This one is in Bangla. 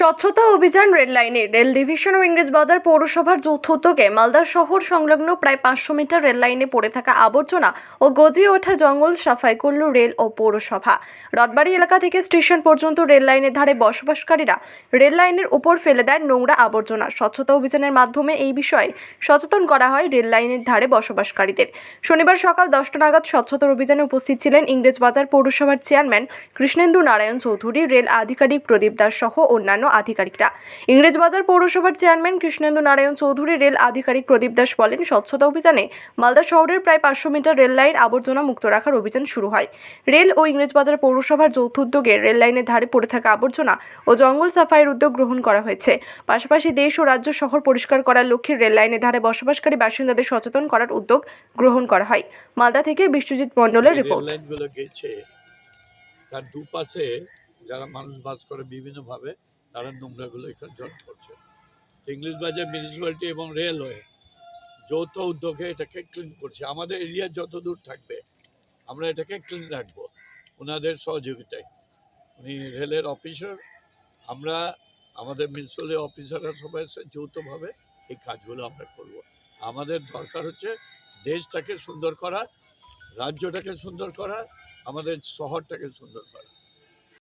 স্বচ্ছতা অভিযান রেল লাইনে রেল ডিভিশন ও ইংরেজবাজার পৌরসভার যৌথ উদ্যোগে মালদা শহর সংলগ্ন প্রায় পাঁচশো মিটার রেল লাইনে পড়ে থাকা আবর্জনা ও গজিয়ে ওঠা জঙ্গল সাফাই করল রেল ও পৌরসভা। রথবাড়ি এলাকা থেকে স্টেশন পর্যন্ত রেল লাইনের ধারে বসবাসকারীরা রেল লাইনের উপর ফেলে দেয় নোংরা আবর্জনা। স্বচ্ছতা অভিযানের মাধ্যমে এই বিষয়ে সচেতন করা হয় রেল লাইনের ধারে বসবাসকারীদের। শনিবার সকাল দশটা নাগাদ স্বচ্ছতা অভিযানে উপস্থিত ছিলেন ইংরেজবাজার পৌরসভার চেয়ারম্যান কৃষ্ণেন্দু নারায়ণ চৌধুরী, রেল আধিকারিক প্রদীপ দাস সহ অন্যান্য আধিকারিকরা। ইংরেজবাজার পৌরসভার চেয়ারম্যান কৃষ্ণেন্দু নারায়ণ চৌধুরী রেল আধিকারিক প্রদীপ দাস বলেন স্বচ্ছতা অভিযানে মালদা শহরের প্রায় পাঁচশো মিটার রেল লাইন আবর্জনা মুক্ত রাখার অভিযান শুরু হয়। রেল ও ইংরেজবাজার পৌরসভার যৌথ উদ্যোগে রেল লাইনের ধারে পড়ে থাকা আবর্জনা ও জঙ্গল সাফাইয়ের উদ্যোগ গ্রহণ করা হয়েছে। পাশাপাশি দেশ ও রাজ্য শহর পরিষ্কার করার লক্ষ্যে রেল লাইনের ধারে বসবাসকারী বাসিন্দাদের সচেতন করার উদ্যোগ গ্রহণ করা হয়। মালদা থেকে বিশ্বজিৎ মণ্ডলের যে রিপোর্ট। তার দুপাশে যারা মানুষ বাস করে বিভিন্নভাবে তারা নোংরাগুলো এখানে জড়ো করছে। ইংলিশ বাজার মিউনিসিপ্যালিটি এবং রেলওয়ে যৌথ উদ্যোগে এটাকে ক্লিন করছে। আমাদের এরিয়া যত দূর থাকবে, আমরা এটাকে ক্লিন রাখব ওনাদের সহযোগিতায়। উনি রেলের অফিসার আমরা আমাদের মিউনিসিপ্যালিটি অফিসাররা সবাই যৌথভাবে এই কাজগুলো আমরা করব। আমাদের দরকার হচ্ছে দেশটাকে সুন্দর করা, রাজ্যটাকে সুন্দর করা, আমাদের শহরটাকে সুন্দর করা।